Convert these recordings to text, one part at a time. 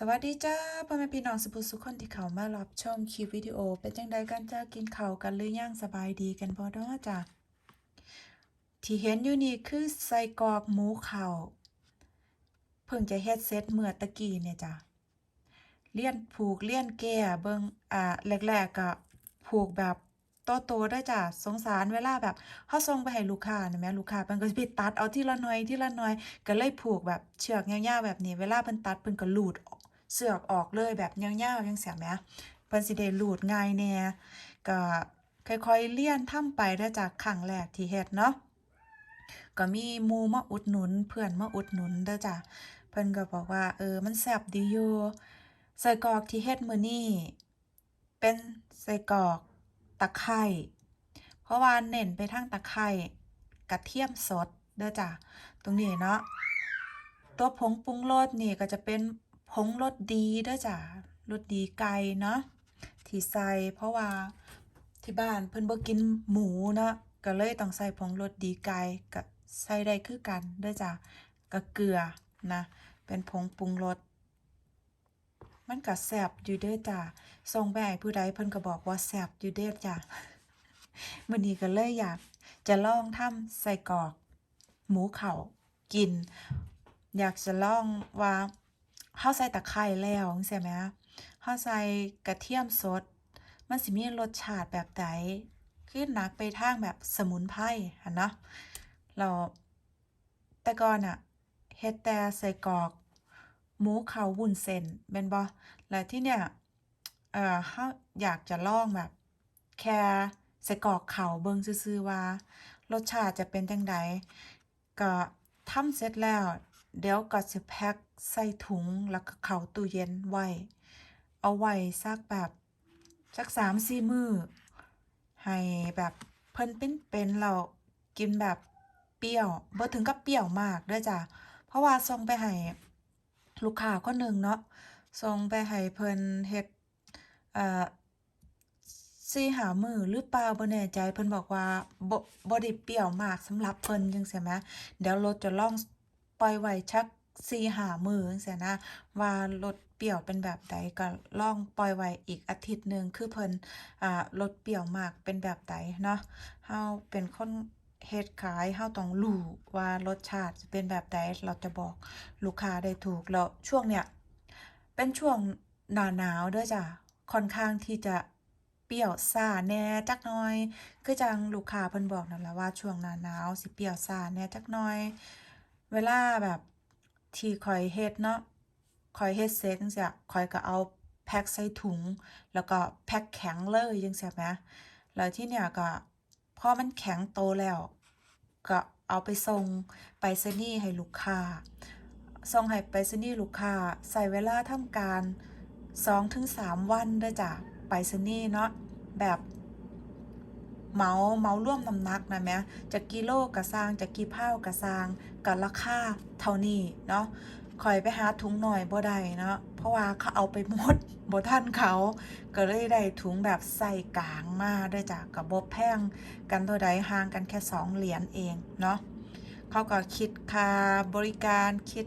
สวัสดีจ้าพ่อแม่พี่น้องสุภุสุคนที่เขามารับชมคลิปวิดีโอ เป็นจังใดกันจ้ากินเขากันหรือยังสบายดีกันบ่เนาะจ้าที่เห็นอยู่นี่คือไส้กรอกหมูเข้าเพิ่งจะเฮ็ดเสร็จเมื่อตะกี้เนี่ยจ้าเลี่ยนผูกเลี่ยนแก่เบิ่งอ่าแรกๆก็ผูกแบบโตๆได้จ้าสงสารเวลาแบบเฮาส่งไปให้ลูกค้านะแหม่ลูกค้าเพิ่นก็ไปตัดเอาทีละหน่อยทีละหน่อยก็เลยผูกแบบเชือกยาวๆแบบนี้ เวลาเพิ่นตัดเพิ่นก็หลูด เสือกออกเลยแบบยาวๆจังซี้แหมเพิ่นสิได้ลูดง่ายแน่ก็ค่อยๆเรียนทำไปเด้จากครั้งแรกที่เฮ็ดเนาะก็มีมูมาอุดหนุน เพื่อนมาอุดหนุนเด้อจ้ะเพิ่นก็บอกว่า เออมันแซ่บดีอยู่ไส้กรอกที่เฮ็ดมื้อนี้เป็นไส้กรอกตะไคร้เพราะว่าเน้นไปทางตะไคร้กระเทียมสดเด้อจ้ะตรงนี้เนาะตัวผงปรุงรสนี่ก็จะเป็น ผงรสดีด้อจ้ะรสดีไก่เนาะที่ใส่เพราะว่าที่บ้านเพิ่นบ่กินหมูเนาะก็เลยต้องใส่ผงรสดีไก่ก็ใส่ได้คือกันด้อจ้ะก็เกลือนะเป็นผงปรุงรสมันก็แซบอยู่เด้อจ้ะส่งไปให้ผู้ใดเพิ่นก็บอกว่าแซบอยู่เด้อจ้ะมื้อนี้ก็เลยอยากจะลองทำไส้กรอก หมูเขากิน อยากจะลองว่า เฮาใส่ตะไคร้แล้วจังซี้แหมเฮาใส่กระเทียมสด มันสิมีรสชาติแบบใดคือหนักไปทางแบบสมุนไพรหันเนาะแล้วแต่ก่อนน่ะเฮ็ดแต่ใส่กรอกหมูเขาวุ้นเส้นแม่นบ่แล้วที่เนี่ยเอ่อเฮาอยากจะลองแบบ แค่ใส่กรอกเขาเบิงซื่อๆว่า รสชาติจะเป็นจังใดก็ทำเสร็จแล้ว เดี๋ยวก็สิแพ็คใส่ถุงแล้วก็เข้าตู้เย็นไว้ เอาไว้สักแบบสัก3-4มื้อให้แบบเพิ่นเป็นๆแล้วกินแบบเปรี้ยวบ่ถึงกับเปรี้ยวมากเด้อจ้ะเพราะว่าส่งไปให้ลูกค้าคนหนึ่งเนาะส่งไปให้เพิ่นเฮ็ดเอ่อ4-5มื้อหรือเปล่าบ่แน่ใจเพิ่นบอกว่าบ่บ่ได้เปรี้ยวมากสำหรับเพิ่นจังซี้แหมเดี๋ยวรสจะลอง ปล่อยไว้ชัก4-5มื้อจังซี้นะว่ารสเปรี้ยวเป็นแบบใดก็ลองปล่อยไว้อีกอาทิตย์หนึ่งคือเพิ่นอ่ารสเปรี้ยวมากเป็นแบบใดเนาะเฮาเป็นคนเฮ็ดขายเฮาต้องรู้ว่ารสชาติจะเป็นแบบใดเราจะบอกลูกค้าได้ถูกแล้วช่วงเนี้ยเป็นช่วงหน้าหนาวด้อจ้ะค่อนข้างที่จะเปรี้ยวซ่าแน่จักน่อย คือจังลูกค้าเพิ่นบอกนั่นแหละว่าช่วงหน้าหนาวสิเปรี้ยวซ่าแน่จักน่อย เวลาแบบที่ข้อยเฮ็ดเนาะข้อยเฮ็ดเสร็จจังซี้ข้อยก็เอาแพ็กใส่ถุง แล้วก็แพ็กแข็งเลยจังซี้แหมแล้วที่เนี้ยก็พอมันแข็งโตแล้ว ก็เอาไปส่งไปรษณีย์ให้ลูกค้าส่งให้ไปรษณีย์ลูกค้าใช้เวลาทำการ2-3 วันเด้อจ้ะไปรษณีย์เนาะแบบ เมาเมารวมน้ำหนักนะแหมจักกิโลก็สร้างจักกี่เผาก็สร้างก็ราคาเท่านี้เนาะข้อยไปหาถุงหน้อยบ่ได้เนาะเพราะว่าเขาเอาไปหมดบ่ทันเขาก็เลยได้ถุงแบบไส้กลางมาด้อจ้ะก็บ่แพงกันเท่าใดห่างกันแค่2เหรียญเองเนาะเขาก็คิดค่าบริการคิด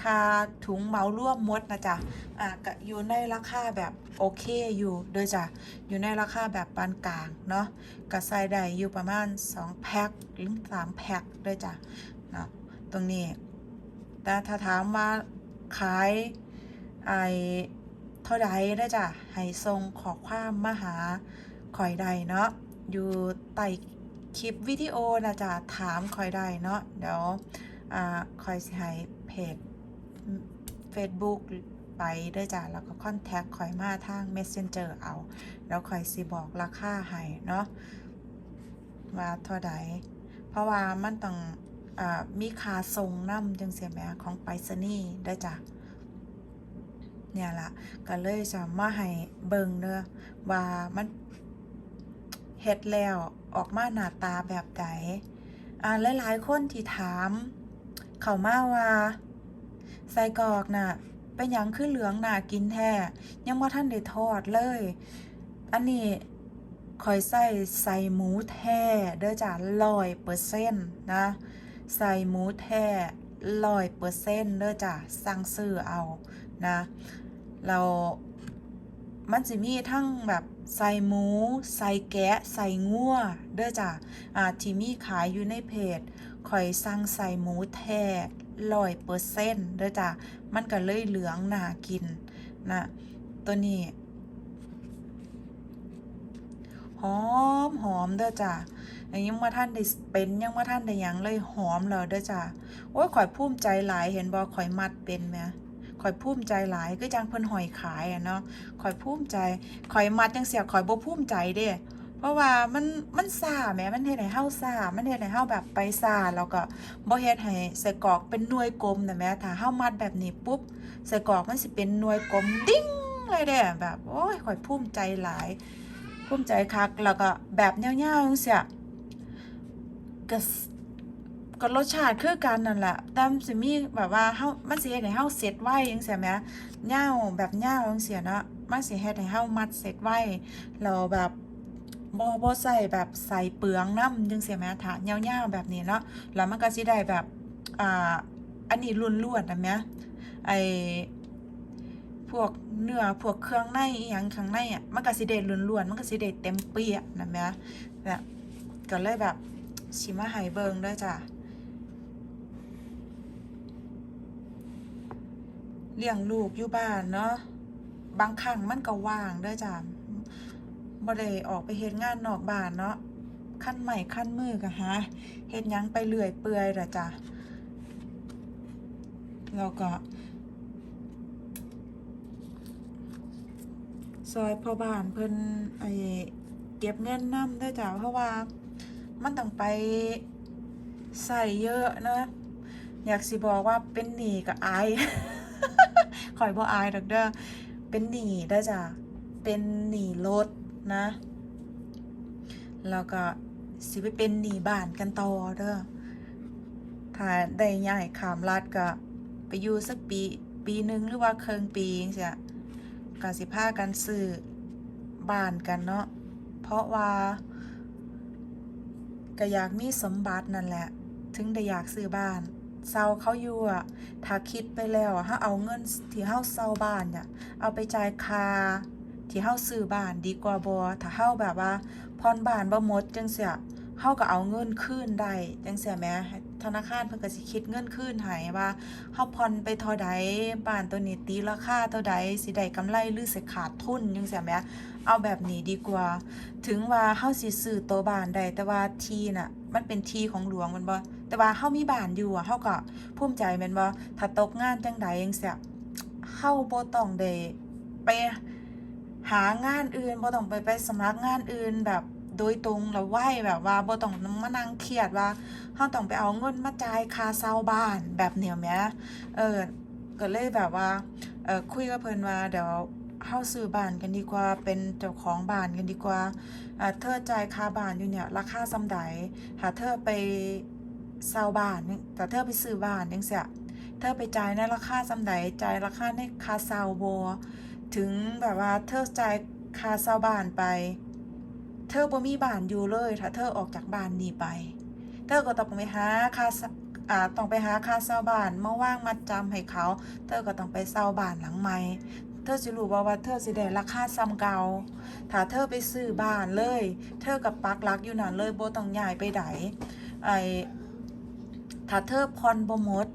คาถุงเมารวมมดนะจ๊ะอะก็อยู่ในราคาแบบโอเคอยู่เด้อจ้ะอยู่ในราคาแบบปานกลางเนาะก็ใส่ได้อยู่ประมาณ 2 แพ็คหรือ3แพ็คเด้อจ้ะเนาะตรงนี้ แต่ถ้าถามว่าขายไอ้เท่าใดด้อจ้ะให้ส่งขอความมาหาข่อยได้เนาะอยู่ใต้คลิปวิดีโอนะจ๊ะถามข่อยได้เนาะเดี๋ยวอ่าข่อยสิให้เพจ Facebook ไปด้อจ้ะแล้วก็คอนแทคข่อยมาทาง Messenger เอา แล้วข่อยสิบอกราคาให้เนาะว่าเท่าใดเพราะว่ามันต้องอ่ามีคาส่งน้ำจังซี่แหมของไปรษณีย์เด้อจ้ะเนี่ยละก็เลยจะมาให้เบิงเด้อว่ามันเฮ็ดแล้วออกมาหน้าตาแบบใดอ่าหลายๆคนที่ถาม เขามาว่า ไส้กอกน่ะเป็นหยังคือเหลืองน่ากินแท้ยังบ่าทันได้ทอดเลย อันนี้ข่อยใส่ใส่หมูแท้เด้อจ้ะ100%นต์นะ ใส่หมูแท้100%เซ็นต์เด้อจ้ะสั่งซื้อเอานะเรามันสิมีทั้งแบบใส่หมู ใส่แกะ ใส่งัวเด้อจ้ะอ่าที่มีขายอยู่ในเพจ ข่อยสั่งใส่หมูแท้ร้อยเปอร์เซ็นต์ด้อจ้ะ มันก็เลยเหลืองน่ากินนะตัวนี้หอมหอมเด้อจ้ะยังมาท่านได้เป็นยังมาท่านได้ยังเลยหอมแล้วเด้อจ้ะโอ้ยข่อยภูมิใจหลายเห็นบ่ข่อยมัดเป็นแหมข่อยภูมิใจหลายก็จังเพิ่นหอยขายอะเนาะข่อยภูมิใจข่อยมัดจังเสียข่อยบ่ภูมิใจเด้ เพราะว่ามันมันซาแหมมันเฮ็ดให้เฮาซามันเฮ็ดให้เฮาแบบไปซาแล้วก็บ่เฮ็ดให้ใส่กรอกเป็นหน่วยกลมน่ะแหมถ้าเฮามัดแบบนี้ปุ๊บใส่กรอกมันสิเป็นหน่วยกลมติ้งเลยเด้แบบโอ้ยข่อยภูมิใจหลายภูมิใจคักแล้วก็แบบยาวๆจังซี่ก็ก็รสชาติคือกันนั่นแหละแต่สิมีแบบว่าเฮามันสิเฮ็ดให้เฮาเสร็จไวจังซี่แหมยาวแบบยาวจังซี่เนาะมันสิเฮ็ดให้เฮามัดเสร็จไวแล้วแบบ บ่บ่ใส่แบบใส่เปลืองน้ำจังซี่แหมถ้ายาๆแบบนี้เนาะแล้วมันก็สิได้แบบอ่าอันนี้ล้วนๆนะแหมไอพวกเนื้อพวกเครื่องในอีหยังข้างในอะมันก็สิได้ล้วนๆมันก็สิได้เต็มเปี้ยนะแมเนี่ยก็เลยแบบสิมาให้เบิ่งด้อจ้ะเลี้ยงลูกอยู่บ้านเนาะบางครั้งมันก็ว่างด้อจ้ะ บ่ได้ออกไปเฮ็ดงานนอกบ้านเนาะขั้นใหม่ขั้นมือก็หาเฮ็ดยังไปเรื่อยเปื่อยละจ้ะแล้วก็ ซอยพ่อบ้านเพิ่นไอเก็บเงินนำเด้จ้ะเพราะว่ามันต้องไปใส่เยอะนะ อยากสิบอกว่าเป็นหนี้ก็อายข่อยบ่อายดอกเด้อเป็นหนี้ได้จ้ะเป็นหนี้รถ นะ แล้วก็สิไปเป็นหนีบ้านกันต่อเด้อถ้าได้ย้ายขามรัฐก็ไปอยู่สักปีปีหนึ่งหรือว่าเครึ่งปีจังซี้ก็สิพากันซื้อบ้านกันเนาะเพราะว่าก็อยากมีสมบัตินั่นแหละ ถึงได้อยากซื้อบ้านเซาเขาอยู่อะถ้าคิดไปแล้วอะเฮาเอาเงินที่เฮาเซาบ้านเนี่ยเอาไปจ่ายค่า ที่เฮาซื้อบ้านดีกว่าบ่ถ้าเฮาแบบว่าผ่อนบ้านบ่หมดจังซี่เฮาก็เอาเงินคืนได้จังซี่แหมธนาคารเพิ่นก็สิคิดเงินคืนให้ว่าเฮาผ่อนไปเท่าใดบ้านตัวนี้ตีราคาเท่าใดสิได้กำไรหรือสิขาดทุนจังซี่แหมเอาแบบนี้ดีกว่า ถึงว่าเฮาสิซื้อตัวบ้านได้แต่ว่าที่น่ะ มันเป็นที่ของหลวงมันบ่แต่ว่าเฮามีบ้านอยู่อะเฮาก็ภูมิใจแม่นบ่ถ้าตกงานจังใดจังซี่เฮาบ่ต้องได้ไป หางานอื่นบ่ต้องไปไปสมัครงานอื่นแบบโดยตรงแล้วไหวแบบว่าบ่ต้องมานั่งเครียดว่าเฮาต้องไปเอาเงินมาจ่ายค่าเช่าบ้านแบบเนี้ยแหมเออก็เลยแบบว่าเอ่อคุยกับเพิ่นว่าเดี๋ยวเฮาซื้อบ้านกันดีกว่าเป็นเจ้าของบ้านกันดีกว่าเธอจ่ายค่าบ้านอยู่เนี่ยราคาส่ำใดถ้าเธอไปเช่าบ้านนี่เธอไปซื้อบ้านจังซี้เธอไปจ่ายในราคาส่ำใดจ่ายราคาในค่าเช่าบ่ ถึงแบบว่าเธอจ่ายค่าเช่าบ้านไป เธอบ่มีบ้านอยู่เลย ถ้าเธอออกจากบ้านนี้ไป เธอก็ต้องไปหาค่าอ่าต้องไปหาค่าเช่าบ้านมาว่างมัดจำให้เขา เธอก็ต้องไปเช่าบ้านหลังใหม่เธอสิรู้บ่ว่าเธอสิได้ราคาส่ำเก่า ถ้าเธอไปซื้อบ้านเลย เธอกับปักลักอยู่นั่นเลยบ่ต้องย้ายไปไดไอ้ถ้าเธอผ่อนบ่หมด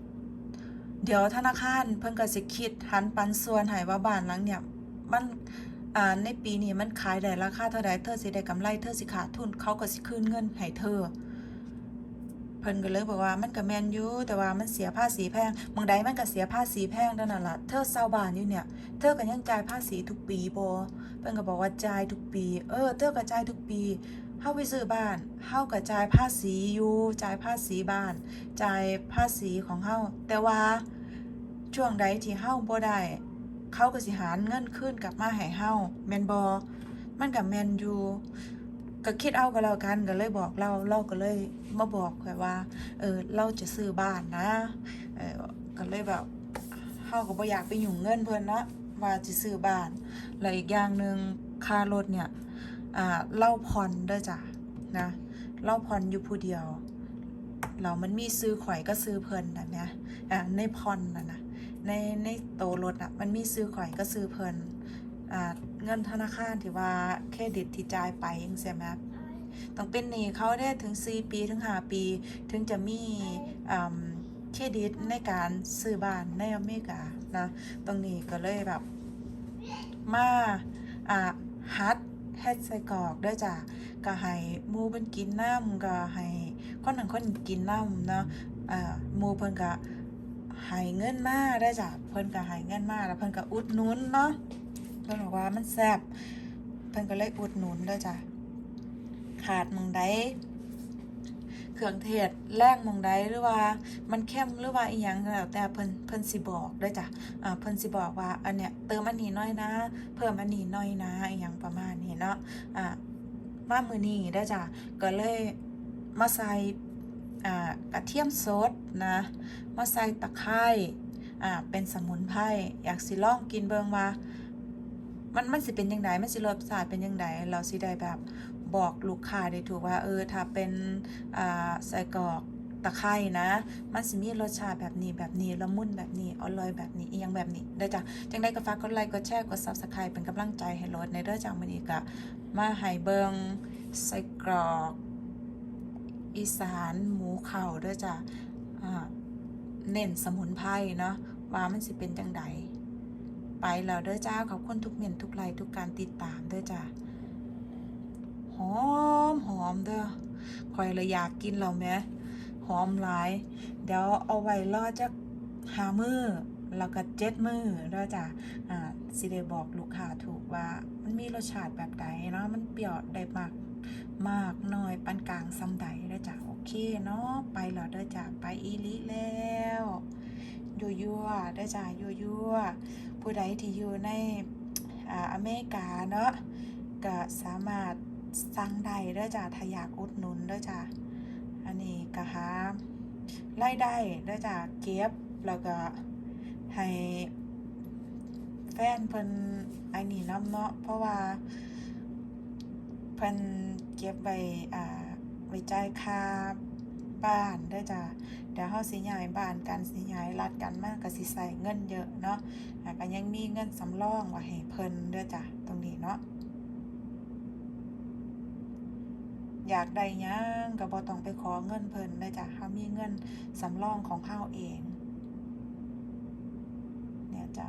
เดี๋ยวธนาคารเพิ่นก็สิคิดหันปันส่วนให้ว่าบ้านหลังเนี่ยมันอ่าในปีนี้มันขายได้ราคาเท่าใดเธอสิได้กำไรเธอสิขาดทุนเขาก็สิคืนเงินให้เธอเพิ่นก็เลยบอกว่ามันก็แม่นอยู่แต่ว่ามันเสียภาษีแพงบางใดมันก็เสียภาษีแพงเท่านั้นล่ะเธอเช่าบ้านอยู่เนี่ย เธอก็ยังจ่ายภาษีทุกปีบ่เพิ่นก็บอกว่าจ่ายทุกปี เออ เธอก็จ่ายทุกปี เฮาไปซื้อบ้านเฮาก็จ่ายภาษีอยู่จ่ายภาษีบ้านจ่ายภาษีของเฮาแต่ว่าช่วงใดที่เฮาบ่ได้เขาก็สิหารเงินคืนกลับมาให้เฮาแม่นบ่มันก็แม่นอยู่ก็คิดเอาก็แล้วกันก็เลยบอกเราเราก็เลยมาบอกข่อยว่า เออเราจะซื้อบ้านนะเออก็เลยแบบเฮาก็บ่อยากไปยุ่งเงินเพิ่นนะว่าสิซื้อบ้านแล้วอีกอย่างหนึ่งค่ารถเนี่ย อ่าเราผ่อนเด้อจ้ะนะเราผ่อยู่ผู้เดียว เรามันมีซื้อข่อยก็ซื้อเพลินนะนะอ่าในผ่อนน่ะนะในในโตรถอะมันมีซื้อข่อยก็ซื้อเพลินอ่าเงินธนาคารที่ว่าเครดิตที่จ่ายไปจังซี่แหมต้องเป็นหนี้เขาได้ถึง 4 ปีถึง 5 ปี ถึงจะมีอ่าเครดิตในการซื้อบ้านในอเมริกานะ ตรงนี้ก็เลยแบบมาอ่าฮัด เฮ็ดใส่กอกด้อจ้ะก็ให้หมูเพิ่นกินน้ำก็ให้คนหนึ่งคนกินน้ำเนาะอ่าหมูเพิ่นก็ให้เงินมาได้จ้ะเพิ่นก็ให้เงินมาแล้วเพิ่นก็อุดหนุนเนาะเพิ่นบอกว่ามันแซ่บเพิ่นก็เลยอุดหนุนได้จ้ะขาดมึงได เครื่องเทศแรงมองใดหรือว่ามันเข้มหรือว่าอีหยังแล้วแต่เพิ่นเพิ่นสิบอกเด้จ้ะอ่าเพิ่นสิบอกว่าอันเนี้ยเติมอันนี้น้อยนะ เพิ่มอันนี้น้อยนะอหย่างประมาณนี้เนาะอ่ามามือนี้เด้จ้ะก็เลยมาใส่อ่ากระเทียมสดนะมาใส่ตะไคร้อ่าเป็นสมุนไพรอยากสิลองกินเบิ่งว่ามันมันสิเป็นยังไงมันสิรสชาติเป็นยังไงเราสิได้แบบ บอกลูกค้าได้ถูกว่าเออถ้าเป็นอ่าใส่กรอกตะไคร้นะ มันสิมีรสชาติแบบนี้แบบนี้ละมุนแบบนี้อร่อยแบบนี้อียังแบบนี้เด้จ้ะจังได้ก็ฝากกดไลค์กดแชร์กด Subscribe เป็นกำลังใจให้รถในเด้อจ้ะมื้อนี้ก็มาให้เบิงใส่กรอกอีสานหมูเข่าด้อจ้ะเน้นสมุนไพรเนาะว่ามันสิเป็นจังใดไปแล้วเด้อจ้าขอบคุณทุกเมียนทุกไลค์ทุกการติดตามเด้อจ้ะหอมหอมเด้อ คอยเลยอยากกินแล้วแหมหอมหลาย เดี๋ยวเอาไว้รอจักหามือแล้วก็เจ็ดมือด้วยจ้ะอ่าสิได้บอกลูกค้าถูกว่ามันมีรสชาติแบบใดเนาะมันเปรี้ยวได้มากมากน้อยปานกลางซ้ำใดด้วยจ้ะโอเคเนาะไปแล้วเด้อจ้ะไปอีลิแล้วยั่วยั่วเด้อจ้ะยั่วยั่วผู้ใดที่อยู่ในอ่าอเมริกาเนาะก็สามารถ สั่งได้เด้อจ้ะถ้าอยากอุดหนุนเด้อจ้ะอันนี้ก็หารายได้ด้จากเก็บแล้วก็ให้แฟนเพิ่นไอ้นี่น้ำเนาะเพราะว่าเพิ่นเก็บไว้อ่าไว้จ่ายค่าบ้านได้จ้ะเดี๋ยวเฮาสิย้ายบ้านกันสิย้ายรัดกันมันก็สิใส่เงินเยอะเนาะอะก็ยังมีเงินสำรองไว้ให้เพิ่นด้อจ้ะตรงนี้เนาะ อยากได้หยังก็บ่ต้องไปขอเงินเพิ่นเลยจ้ะเฮามีเงินสำรองของเฮาเอง เนี่ยจ้ะ